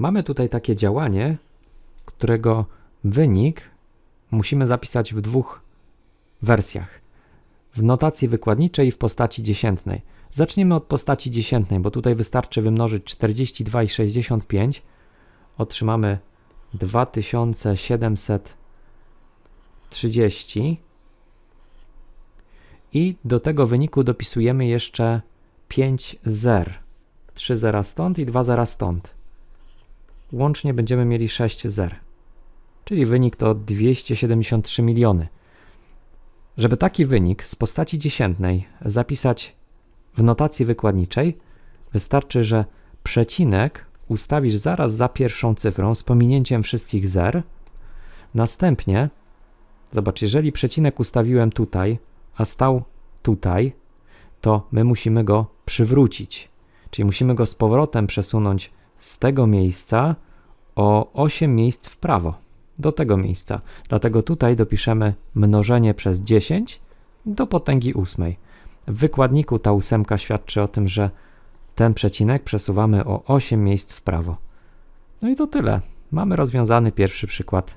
mamy tutaj takie działanie, którego wynik musimy zapisać w dwóch wersjach. W notacji wykładniczej i w postaci dziesiętnej. Zaczniemy od postaci dziesiętnej, bo tutaj wystarczy wymnożyć 42 i 65. Otrzymamy 2730. I do tego wyniku dopisujemy jeszcze 5 zer. 3 zera stąd i 2 zera stąd. Łącznie będziemy mieli 6 zer. Czyli wynik to 273 miliony. Żeby taki wynik z postaci dziesiętnej zapisać w notacji wykładniczej, wystarczy, że przecinek ustawisz zaraz za pierwszą cyfrą z pominięciem wszystkich zer. Następnie, zobacz, jeżeli przecinek ustawiłem tutaj, a stał tutaj, to my musimy go przywrócić. Czyli musimy go z powrotem przesunąć z tego miejsca o 8 miejsc w prawo, do tego miejsca. Dlatego tutaj dopiszemy mnożenie przez 10 do potęgi ósmej. W wykładniku ta ósemka świadczy o tym, że ten przecinek przesuwamy o 8 miejsc w prawo. No i to tyle. Mamy rozwiązany pierwszy przykład